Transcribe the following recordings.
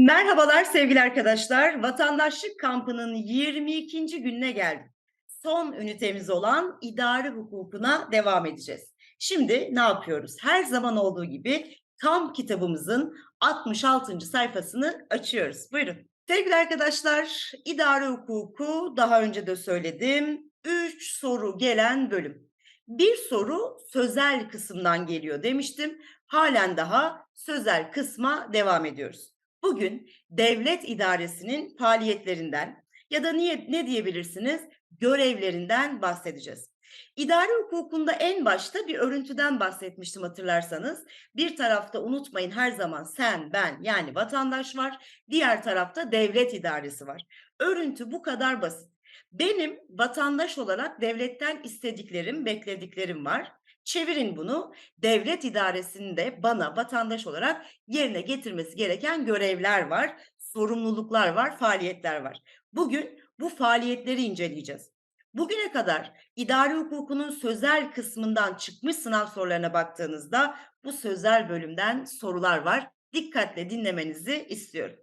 Merhabalar sevgili arkadaşlar. Vatandaşlık kampının 22. gününe geldik. Son ünitemiz olan idari hukukuna devam edeceğiz. Şimdi ne yapıyoruz? Her zaman olduğu gibi kamp kitabımızın 66. sayfasını açıyoruz. Buyurun. Sevgili arkadaşlar, idari hukuku daha önce de söyledim. 3 soru gelen bölüm. Bir soru sözel kısımdan geliyor demiştim. Halen daha sözel kısma devam ediyoruz. Bugün devlet idaresinin faaliyetlerinden ya da niye ne diyebilirsiniz? görevlerinden bahsedeceğiz. İdari hukukunda en başta bir örüntüden bahsetmiştim hatırlarsanız. Bir tarafta unutmayın her zaman sen, ben yani vatandaş var. Diğer tarafta devlet idaresi var. Örüntü bu kadar basit. Benim vatandaş olarak devletten istediklerim, beklediklerim var. Çevirin bunu. Devlet idaresinde bana vatandaş olarak yerine getirmesi gereken görevler var, sorumluluklar var, faaliyetler var. Bugün bu faaliyetleri inceleyeceğiz. Bugüne kadar idari hukukunun sözel kısmından çıkmış sınav sorularına baktığınızda bu sözel bölümden sorular var. Dikkatle dinlemenizi istiyorum.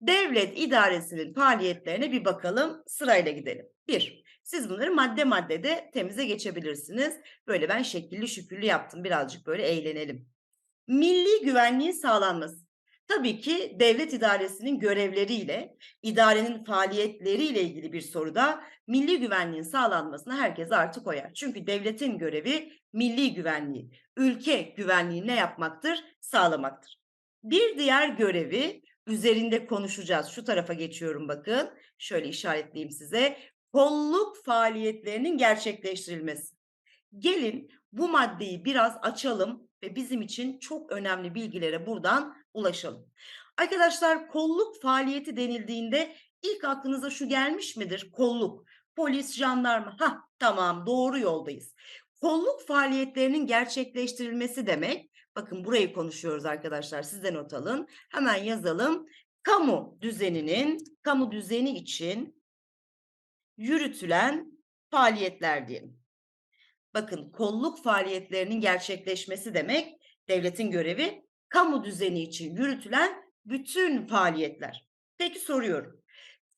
Devlet idaresinin faaliyetlerine bir bakalım. Sırayla gidelim. Bir, siz bunları madde madde de temize geçebilirsiniz. Böyle ben şekilli şükürlü yaptım. Birazcık böyle eğlenelim. Milli güvenliğin sağlanması. Tabii ki devlet idaresinin görevleriyle, idarenin faaliyetleriyle ilgili bir soruda milli güvenliğin sağlanmasına herkes artık koyar. Çünkü devletin görevi milli güvenliği, ülke güvenliği ne yapmaktır? Sağlamaktır. Bir diğer görevi üzerinde konuşacağız. Şu tarafa geçiyorum bakın. Şöyle işaretleyeyim size. Kolluk faaliyetlerinin gerçekleştirilmesi. Gelin bu maddeyi biraz açalım ve bizim için çok önemli bilgilere buradan ulaşalım. Arkadaşlar kolluk faaliyeti denildiğinde ilk aklınıza şu gelmiş midir? Kolluk, polis, jandarma. Ha tamam doğru yoldayız. Kolluk faaliyetlerinin gerçekleştirilmesi demek. Bakın burayı konuşuyoruz arkadaşlar. Siz de not alın. Hemen yazalım. Kamu düzeninin, kamu düzeni için yürütülen faaliyetler diyelim. Bakın kolluk faaliyetlerinin gerçekleşmesi demek devletin görevi kamu düzeni için yürütülen bütün faaliyetler. Peki soruyorum.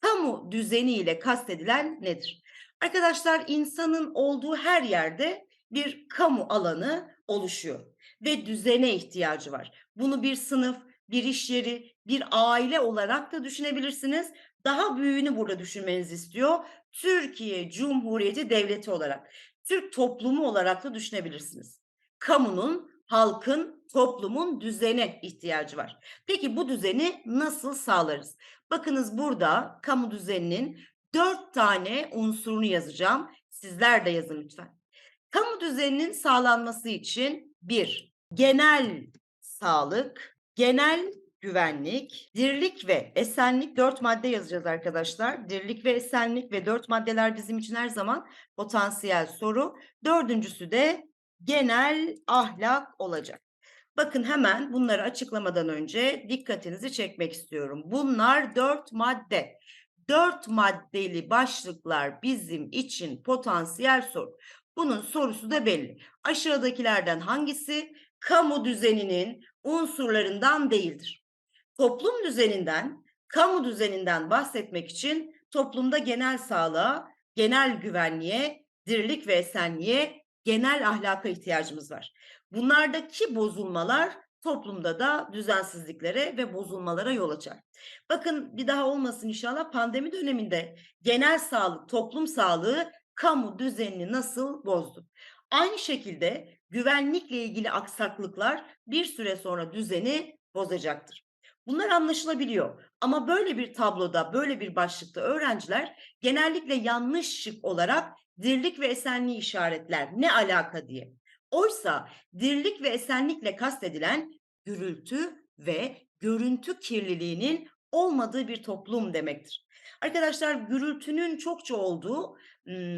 Kamu düzeni ile kastedilen nedir? Arkadaşlar insanın olduğu her yerde bir kamu alanı oluşuyor ve düzene ihtiyacı var. Bunu bir sınıf, bir iş yeri, bir aile olarak da düşünebilirsiniz. Daha büyüğünü burada düşünmenizi istiyor. Türkiye Cumhuriyeti Devleti olarak, Türk toplumu olarak da düşünebilirsiniz. Kamunun, halkın, toplumun düzene ihtiyacı var. Peki bu düzeni nasıl sağlarız? Bakınız burada kamu düzeninin dört tane unsurunu yazacağım. Sizler de yazın lütfen. Kamu düzeninin sağlanması için bir, genel sağlık, genel güvenlik, dirlik ve esenlik dört madde yazacağız arkadaşlar. Dirlik ve esenlik ve dört maddeler bizim için her zaman potansiyel soru. Dördüncüsü de genel ahlak olacak. Bakın hemen bunları açıklamadan önce dikkatinizi çekmek istiyorum. Bunlar dört madde. Dört maddeli başlıklar bizim için potansiyel soru. Bunun sorusu da belli. Aşağıdakilerden hangisi kamu düzeninin unsurlarından değildir? Toplum düzeninden, kamu düzeninden bahsetmek için toplumda genel sağlığa, genel güvenliğe, dirlik ve esenliğe, genel ahlaka ihtiyacımız var. Bunlardaki bozulmalar toplumda da düzensizliklere ve bozulmalara yol açar. Bakın bir daha olmasın inşallah pandemi döneminde genel sağlık, toplum sağlığı kamu düzenini nasıl bozdu? Aynı şekilde güvenlikle ilgili aksaklıklar bir süre sonra düzeni bozacaktır. Bunlar anlaşılabiliyor. Ama böyle bir tabloda, böyle bir başlıkta öğrenciler genellikle yanlış şık olarak dirlik ve esenliği işaretler. Ne alaka diye. Oysa dirlik ve esenlikle kastedilen gürültü ve görüntü kirliliğinin olmadığı bir toplum demektir. Arkadaşlar gürültünün çokça olduğu,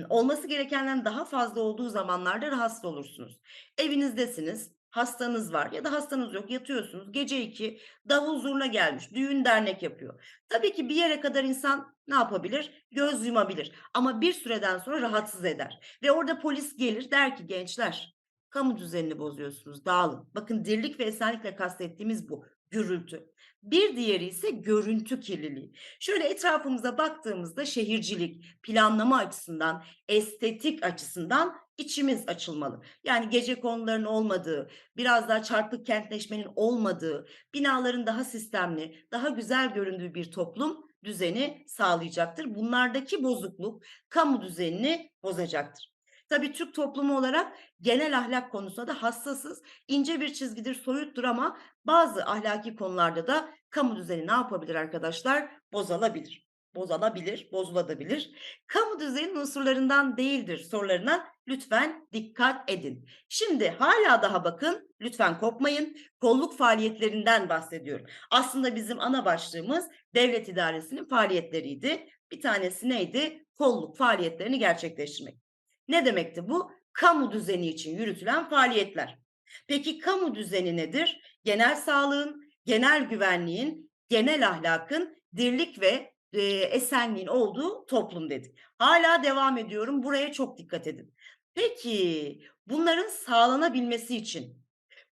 olması gerekenden daha fazla olduğu zamanlarda rahatsız olursunuz. Evinizdesiniz, hastanız var ya da hastanız yok yatıyorsunuz. Gece iki davul zurna gelmiş, düğün dernek yapıyor. Tabii ki bir yere kadar insan ne yapabilir? Göz yumabilir. Ama bir süreden sonra rahatsız eder. Ve orada polis gelir der ki gençler kamu düzenini bozuyorsunuz dağılın. Bakın dirlik ve esenlikle kastettiğimiz bu. Gürültü. Bir diğeri ise görüntü kirliliği. Şöyle etrafımıza baktığımızda şehircilik, planlama açısından, estetik açısından içimiz açılmalı. Yani gece konuların olmadığı, biraz daha çarpık kentleşmenin olmadığı, binaların daha sistemli, daha güzel göründüğü bir toplum düzeni sağlayacaktır. Bunlardaki bozukluk kamu düzenini bozacaktır. Tabii Türk toplumu olarak genel ahlak konusunda da hassasız, ince bir çizgidir, soyuttur ama bazı ahlaki konularda da kamu düzeni ne yapabilir arkadaşlar? Bozulabilir. Bozulabilir, bozulabilir. Kamu düzeninin unsurlarından değildir sorularına lütfen dikkat edin. Şimdi hala daha bakın, lütfen kopmayın. Kolluk faaliyetlerinden bahsediyorum. Aslında bizim ana başlığımız devlet idaresinin faaliyetleriydi. Bir tanesi neydi? Kolluk faaliyetlerini gerçekleştirmek. Ne demekti bu? Kamu düzeni için yürütülen faaliyetler. Peki kamu düzeni nedir? Genel sağlığın, genel güvenliğin, genel ahlakın, dirlik ve e, esenliğin olduğu toplum dedik. Hala devam ediyorum. Buraya çok dikkat edin. Peki bunların sağlanabilmesi için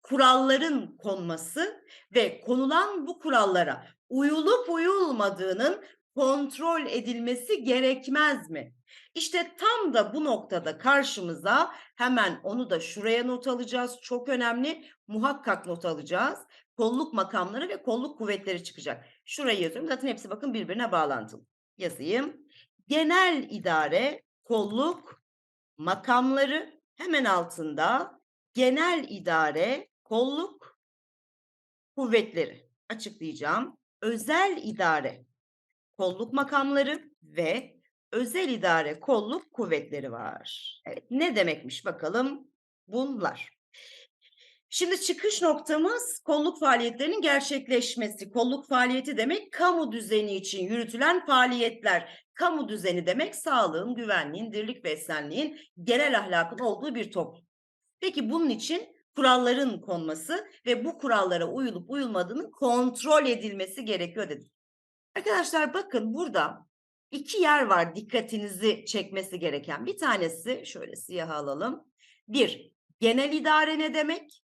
kuralların konması ve konulan bu kurallara uyulup uyulmadığının kontrol edilmesi gerekmez mi? İşte tam da bu noktada karşımıza hemen onu da şuraya not alacağız. Çok önemli. Muhakkak not alacağız. Kolluk makamları ve kolluk kuvvetleri çıkacak. Şurayı yazıyorum. Zaten hepsi bakın birbirine bağlantılı. Yazayım. Genel idare, kolluk, makamları hemen altında genel idare, kolluk, kuvvetleri açıklayacağım. Özel idare, kolluk makamları ve özel idare kolluk kuvvetleri var. Evet, ne demekmiş bakalım bunlar. Şimdi çıkış noktamız kolluk faaliyetlerinin gerçekleşmesi. Kolluk faaliyeti demek kamu düzeni için yürütülen faaliyetler. Kamu düzeni demek sağlığın, güvenliğin, dirlik ve esenliğin, genel ahlakın olduğu bir toplum. Peki bunun için kuralların konması ve bu kurallara uyulup uyulmadığının kontrol edilmesi gerekiyor dedik. Arkadaşlar bakın burada iki yer var dikkatinizi çekmesi gereken. Bir tanesi şöyle siyah alalım. Bir, genel idare ne demek?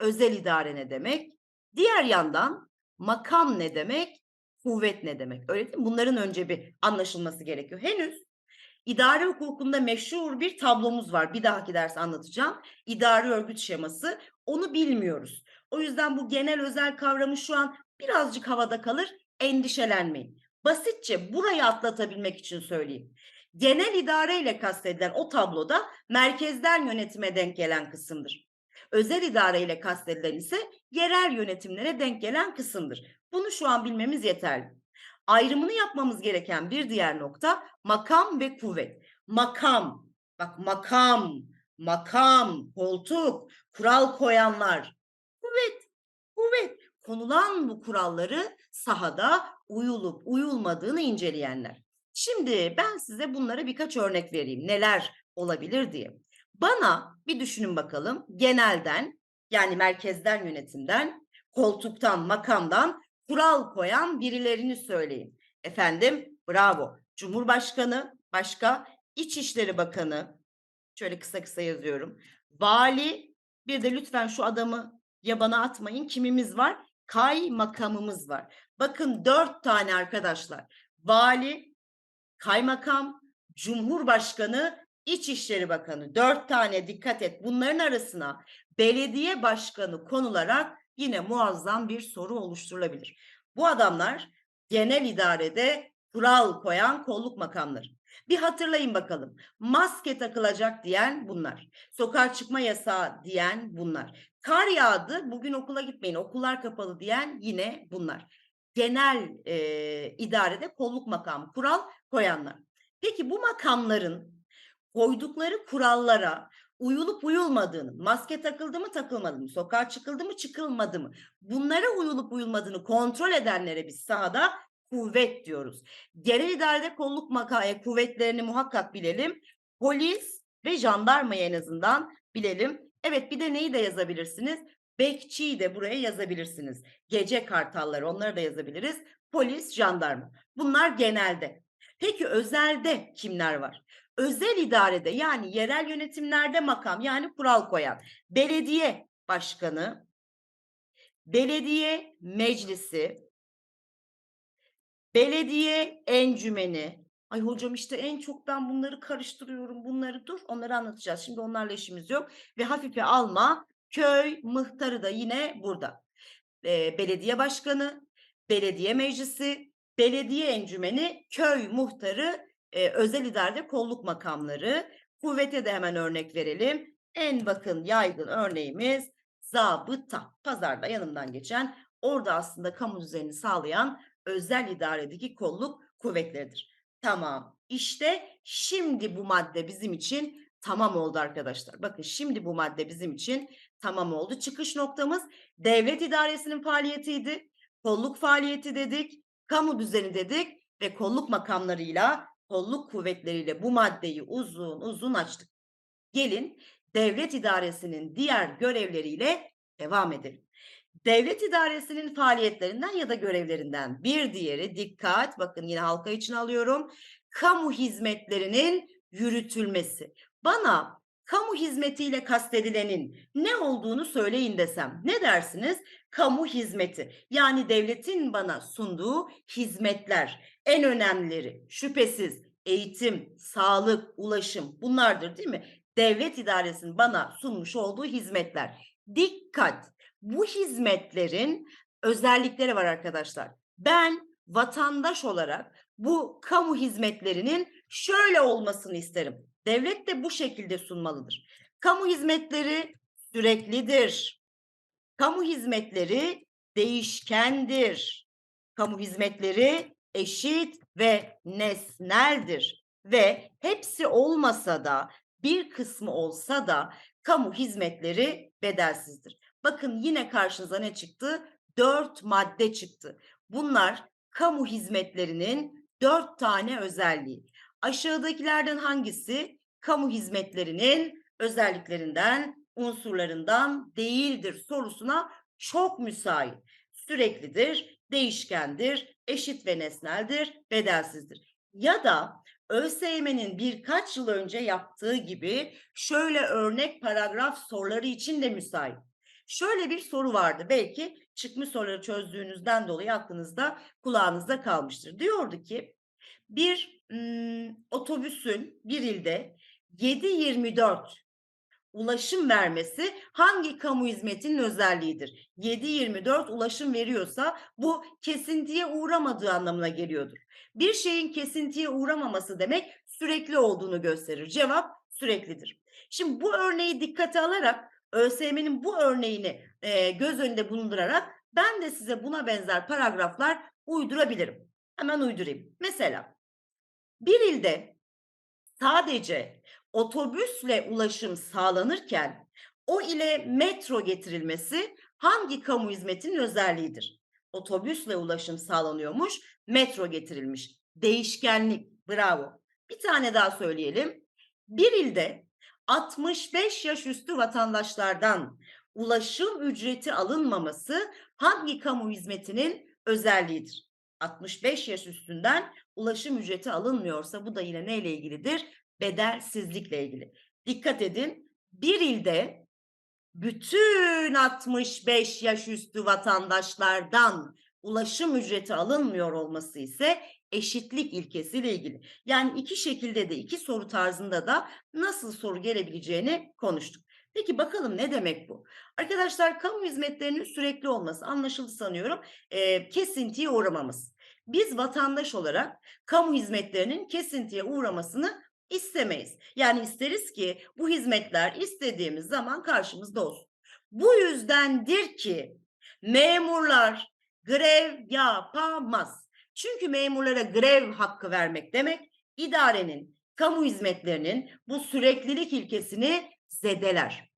Özel idare ne demek? Diğer yandan makam ne demek? Kuvvet ne demek? Öyle değil mi? Bunların önce bir anlaşılması gerekiyor. Henüz idare hukukunda meşhur bir tablomuz var. Bir dahaki ders anlatacağım. İdari örgüt şeması. Onu bilmiyoruz. O yüzden bu genel özel kavramı şu an birazcık havada kalır. Endişelenmeyin. Basitçe burayı atlatabilmek için söyleyeyim. Genel idare ile kastedilen o tabloda merkezden yönetime denk gelen kısımdır. Özel idare ile kastedilen ise yerel yönetimlere denk gelen kısımdır. Bunu şu an bilmemiz yeterli. Ayrımını yapmamız gereken bir diğer nokta makam ve kuvvet. Makam, bak makam, makam, koltuk, kural koyanlar. Konulan bu kuralları sahada uyulup uyulmadığını inceleyenler. Şimdi ben size bunlara birkaç örnek vereyim. Neler olabilir diye. Bana bir düşünün bakalım genelden yani merkezden yönetimden, koltuktan, makamdan kural koyan birilerini söyleyin. Efendim bravo. Cumhurbaşkanı, başka İçişleri Bakanı, şöyle kısa kısa yazıyorum. Vali, bir de lütfen şu adamı yabana atmayın. Kimimiz var? Kaymakamımız var. Bakın dört tane arkadaşlar. Vali, kaymakam, cumhurbaşkanı, İçişleri Bakanı. Dört tane dikkat et. Bunların arasına belediye başkanı konularak yine muazzam bir soru oluşturulabilir. Bu adamlar genel idarede kural koyan kolluk makamları. Bir hatırlayın bakalım. Maske takılacak diyen bunlar. Sokağa çıkma yasağı diyen bunlar. Kar yağdı, bugün okula gitmeyin, okullar kapalı diyen yine bunlar. Genel e, idarede kolluk makamı, kural koyanlar. Peki bu makamların koydukları kurallara uyulup uyulmadığını, maske takıldı mı takılmadı mı, sokağa çıkıldı mı çıkılmadı mı bunlara uyulup uyulmadığını kontrol edenlere biz sahada kuvvet diyoruz. Genel idarede kolluk makaya kuvvetlerini muhakkak bilelim. Polis ve jandarmayı en azından bilelim. Evet bir de neyi de yazabilirsiniz? Bekçiyi de buraya yazabilirsiniz. Gece kartalları onları da yazabiliriz. Polis, jandarma. Bunlar genelde. Peki özelde kimler var? Özel idarede yani yerel yönetimlerde makam yani kural koyan belediye başkanı, belediye meclisi, belediye encümeni. Ay hocam işte en çok ben bunları karıştırıyorum. Bunları dur onları anlatacağız. Şimdi onlarla işimiz yok. Ve hafife alma köy muhtarı da yine burada. Eee, belediye başkanı, belediye meclisi, belediye encümeni, köy muhtarı, eee, özel idarede kolluk makamları. Kuvvete de hemen örnek verelim. En bakın yaygın örneğimiz zabıta. Pazarda yanımdan geçen, orada aslında kamu düzenini sağlayan özel idaredeki kolluk kuvvetleridir. Tamam. İşte şimdi bu madde bizim için tamam oldu arkadaşlar. Bakın şimdi bu madde bizim için tamam oldu. Çıkış noktamız devlet idaresinin faaliyetiydi. Kolluk faaliyeti dedik, kamu düzeni dedik ve kolluk makamlarıyla, kolluk kuvvetleriyle bu maddeyi uzun uzun açtık. Gelin devlet idaresinin diğer görevleriyle devam edelim. Devlet idaresinin faaliyetlerinden ya da görevlerinden bir diğeri dikkat bakın yine halka için alıyorum. Kamu hizmetlerinin yürütülmesi. Bana kamu hizmetiyle kastedilenin ne olduğunu söyleyin desem ne dersiniz? Kamu hizmeti yani devletin bana sunduğu hizmetler en önemlileri şüphesiz eğitim, sağlık, ulaşım bunlardır değil mi? Devlet idaresinin bana sunmuş olduğu hizmetler. Dikkat! Bu hizmetlerin özellikleri var arkadaşlar. Ben vatandaş olarak bu kamu hizmetlerinin şöyle olmasını isterim. Devlet de bu şekilde sunmalıdır. Kamu hizmetleri süreklidir. Kamu hizmetleri değişkendir. Kamu hizmetleri eşit ve nesneldir ve hepsi olmasa da bir kısmı olsa da kamu hizmetleri bedelsizdir. Bakın yine karşınıza ne çıktı? Dört madde çıktı. Bunlar kamu hizmetlerinin dört tane özelliği. Aşağıdakilerden hangisi kamu hizmetlerinin özelliklerinden, unsurlarından değildir sorusuna çok müsait. Süreklidir, değişkendir, eşit ve nesneldir, bedelsizdir. Ya da ÖSYM'nin birkaç yıl önce yaptığı gibi şöyle örnek paragraf soruları için de müsait. Şöyle bir soru vardı. Belki çıkmış soruları çözdüğünüzden dolayı aklınızda, kulağınızda kalmıştır. Diyordu ki bir ım, otobüsün bir ilde 7-24 ulaşım vermesi hangi kamu hizmetinin özelliğidir? 7-24 ulaşım veriyorsa bu kesintiye uğramadığı anlamına geliyordur. Bir şeyin kesintiye uğramaması demek sürekli olduğunu gösterir. Cevap süreklidir. Şimdi bu örneği dikkate alarak ÖSYM'nin bu örneğini e, göz önünde bulundurarak ben de size buna benzer paragraflar uydurabilirim. Hemen uydurayım. Mesela bir ilde sadece otobüsle ulaşım sağlanırken o ile metro getirilmesi hangi kamu hizmetinin özelliğidir? Otobüsle ulaşım sağlanıyormuş, metro getirilmiş. Değişkenlik, bravo. Bir tane daha söyleyelim. Bir ilde 65 yaş üstü vatandaşlardan ulaşım ücreti alınmaması hangi kamu hizmetinin özelliğidir? 65 yaş üstünden ulaşım ücreti alınmıyorsa bu da yine neyle ilgilidir? Bedelsizlikle ilgili. Dikkat edin bir ilde bütün 65 yaş üstü vatandaşlardan ulaşım ücreti alınmıyor olması ise eşitlik ilkesiyle ilgili. Yani iki şekilde de iki soru tarzında da nasıl soru gelebileceğini konuştuk. Peki bakalım ne demek bu? Arkadaşlar kamu hizmetlerinin sürekli olması anlaşıldı sanıyorum. E, kesintiye uğramamız. Biz vatandaş olarak kamu hizmetlerinin kesintiye uğramasını istemeyiz. Yani isteriz ki bu hizmetler istediğimiz zaman karşımızda olsun. Bu yüzdendir ki memurlar grev yapamaz. Çünkü memurlara grev hakkı vermek demek idarenin, kamu hizmetlerinin bu süreklilik ilkesini zedeler.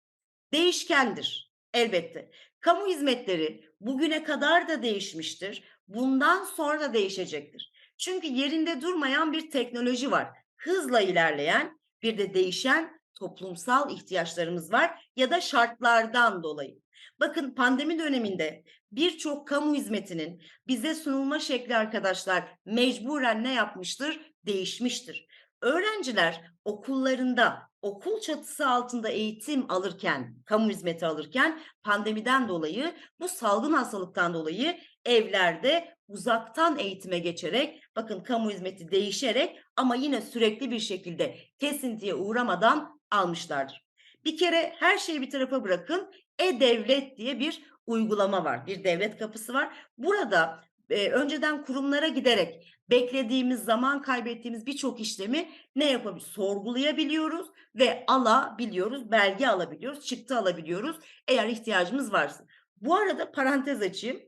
Değişkendir elbette. Kamu hizmetleri bugüne kadar da değişmiştir. Bundan sonra da değişecektir. Çünkü yerinde durmayan bir teknoloji var. Hızla ilerleyen bir de değişen toplumsal ihtiyaçlarımız var ya da şartlardan dolayı. Bakın pandemi döneminde birçok kamu hizmetinin bize sunulma şekli arkadaşlar mecburen ne yapmıştır? Değişmiştir. Öğrenciler okullarında okul çatısı altında eğitim alırken, kamu hizmeti alırken pandemiden dolayı, bu salgın hastalıktan dolayı evlerde uzaktan eğitime geçerek, bakın kamu hizmeti değişerek ama yine sürekli bir şekilde kesintiye uğramadan almışlardır. Bir kere her şeyi bir tarafa bırakın. E-Devlet diye bir uygulama var. Bir devlet kapısı var. Burada e, önceden kurumlara giderek beklediğimiz zaman kaybettiğimiz birçok işlemi ne yapabiliyoruz? Sorgulayabiliyoruz ve alabiliyoruz, belge alabiliyoruz, çıktı alabiliyoruz eğer ihtiyacımız varsa. Bu arada parantez açayım.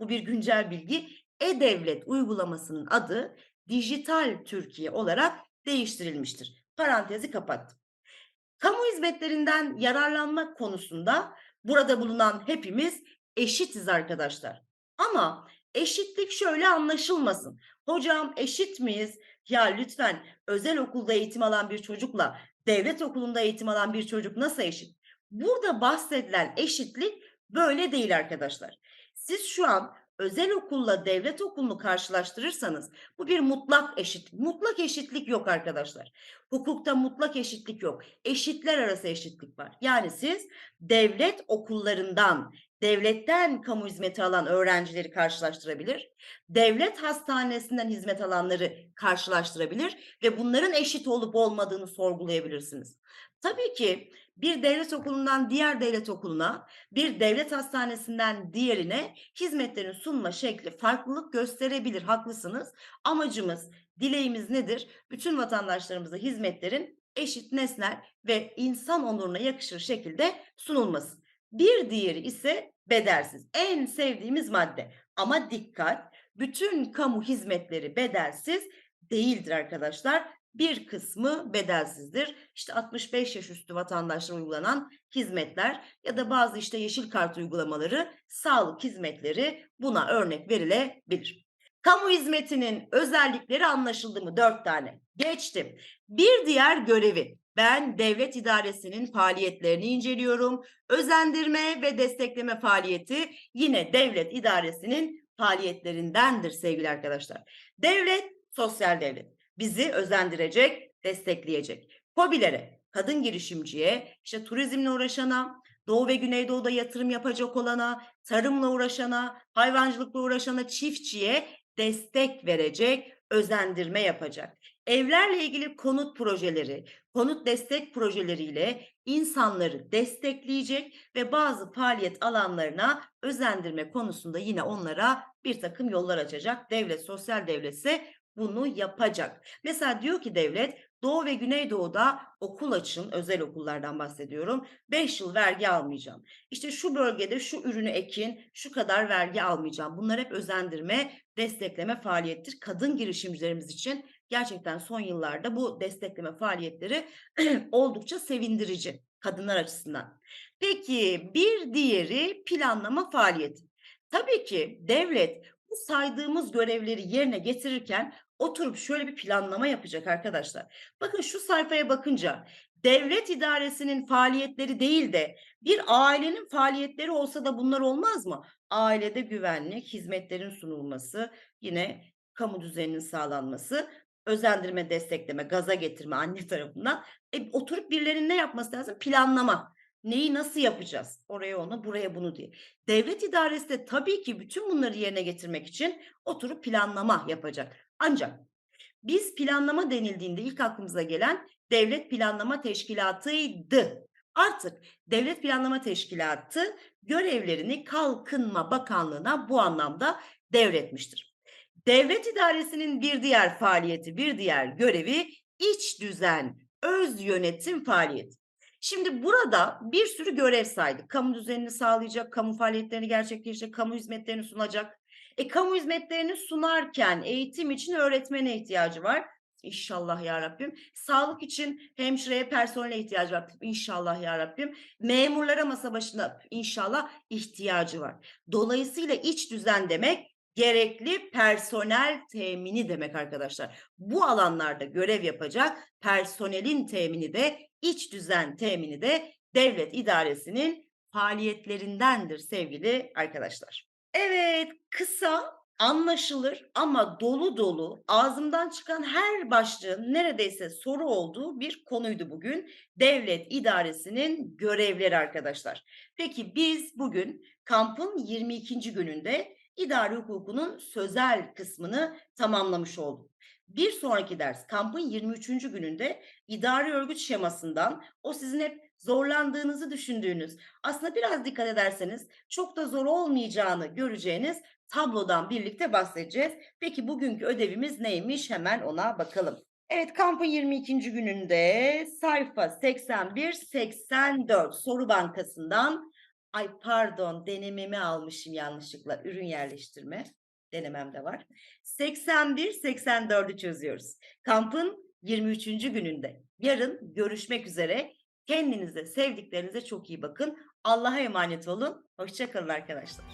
Bu bir güncel bilgi. E-Devlet uygulamasının adı Dijital Türkiye olarak değiştirilmiştir. Parantezi kapattım. Kamu hizmetlerinden yararlanmak konusunda burada bulunan hepimiz eşitiz arkadaşlar. Ama eşitlik şöyle anlaşılmasın. Hocam eşit miyiz? Ya lütfen özel okulda eğitim alan bir çocukla devlet okulunda eğitim alan bir çocuk nasıl eşit? Burada bahsedilen eşitlik böyle değil arkadaşlar. Siz şu an özel okulla devlet okulunu karşılaştırırsanız bu bir mutlak eşitlik. Mutlak eşitlik yok arkadaşlar. Hukukta mutlak eşitlik yok. Eşitler arası eşitlik var. Yani siz devlet okullarından, devletten kamu hizmeti alan öğrencileri karşılaştırabilir. Devlet hastanesinden hizmet alanları karşılaştırabilir ve bunların eşit olup olmadığını sorgulayabilirsiniz. Tabii ki bir devlet okulundan diğer devlet okuluna, bir devlet hastanesinden diğerine hizmetlerin sunma şekli farklılık gösterebilir. Haklısınız. Amacımız, dileğimiz nedir? Bütün vatandaşlarımıza hizmetlerin eşit, nesnel ve insan onuruna yakışır şekilde sunulması. Bir diğeri ise bedelsiz. En sevdiğimiz madde. Ama dikkat, bütün kamu hizmetleri bedelsiz değildir arkadaşlar bir kısmı bedelsizdir. İşte 65 yaş üstü vatandaşlara uygulanan hizmetler ya da bazı işte yeşil kart uygulamaları, sağlık hizmetleri buna örnek verilebilir. Kamu hizmetinin özellikleri anlaşıldı mı? Dört tane. Geçtim. Bir diğer görevi. Ben devlet idaresinin faaliyetlerini inceliyorum. Özendirme ve destekleme faaliyeti yine devlet idaresinin faaliyetlerindendir sevgili arkadaşlar. Devlet, sosyal devlet bizi özendirecek, destekleyecek. Hobilere, kadın girişimciye, işte turizmle uğraşana, Doğu ve Güneydoğu'da yatırım yapacak olana, tarımla uğraşana, hayvancılıkla uğraşana, çiftçiye destek verecek, özendirme yapacak. Evlerle ilgili konut projeleri, konut destek projeleriyle insanları destekleyecek ve bazı faaliyet alanlarına özendirme konusunda yine onlara bir takım yollar açacak. Devlet, sosyal devletse bunu yapacak. Mesela diyor ki devlet Doğu ve Güneydoğu'da okul açın, özel okullardan bahsediyorum. 5 yıl vergi almayacağım. İşte şu bölgede şu ürünü ekin, şu kadar vergi almayacağım. Bunlar hep özendirme, destekleme faaliyettir. Kadın girişimcilerimiz için gerçekten son yıllarda bu destekleme faaliyetleri oldukça sevindirici kadınlar açısından. Peki bir diğeri planlama faaliyeti. Tabii ki devlet bu saydığımız görevleri yerine getirirken oturup şöyle bir planlama yapacak arkadaşlar. Bakın şu sayfaya bakınca devlet idaresinin faaliyetleri değil de bir ailenin faaliyetleri olsa da bunlar olmaz mı? Ailede güvenlik, hizmetlerin sunulması, yine kamu düzeninin sağlanması, özendirme, destekleme, gaza getirme anne tarafından. E, oturup birilerinin ne yapması lazım? Planlama. Neyi nasıl yapacağız? Oraya onu, buraya bunu diye. Devlet idaresi de tabii ki bütün bunları yerine getirmek için oturup planlama yapacak. Ancak biz planlama denildiğinde ilk aklımıza gelen Devlet Planlama Teşkilatı'ydı. Artık Devlet Planlama Teşkilatı görevlerini Kalkınma Bakanlığı'na bu anlamda devretmiştir. Devlet idaresinin bir diğer faaliyeti, bir diğer görevi iç düzen, öz yönetim faaliyeti. Şimdi burada bir sürü görev saydık. Kamu düzenini sağlayacak, kamu faaliyetlerini gerçekleştirecek, kamu hizmetlerini sunacak. E kamu hizmetlerini sunarken eğitim için öğretmene ihtiyacı var. İnşallah ya Rabbim. Sağlık için hemşireye, personele ihtiyacı var. İnşallah ya Rabbim. Memurlara masa başına inşallah ihtiyacı var. Dolayısıyla iç düzen demek gerekli personel temini demek arkadaşlar. Bu alanlarda görev yapacak personelin temini de iç düzen temini de devlet idaresinin faaliyetlerindendir sevgili arkadaşlar. Evet, kısa Anlaşılır ama dolu dolu, ağzımdan çıkan her başlığın neredeyse soru olduğu bir konuydu bugün. Devlet idaresinin görevleri arkadaşlar. Peki biz bugün kampın 22. gününde idari hukukunun sözel kısmını tamamlamış olduk. Bir sonraki ders kampın 23. gününde idari örgüt şemasından o sizin hep zorlandığınızı düşündüğünüz aslında biraz dikkat ederseniz çok da zor olmayacağını göreceğiniz tablodan birlikte bahsedeceğiz. Peki bugünkü ödevimiz neymiş? Hemen ona bakalım. Evet kampın 22. gününde sayfa 81-84 soru bankasından ay pardon denememi almışım yanlışlıkla ürün yerleştirme denemem de var. 81-84'ü çözüyoruz. Kampın 23. gününde. Yarın görüşmek üzere. Kendinize, sevdiklerinize çok iyi bakın. Allah'a emanet olun. Hoşçakalın arkadaşlar.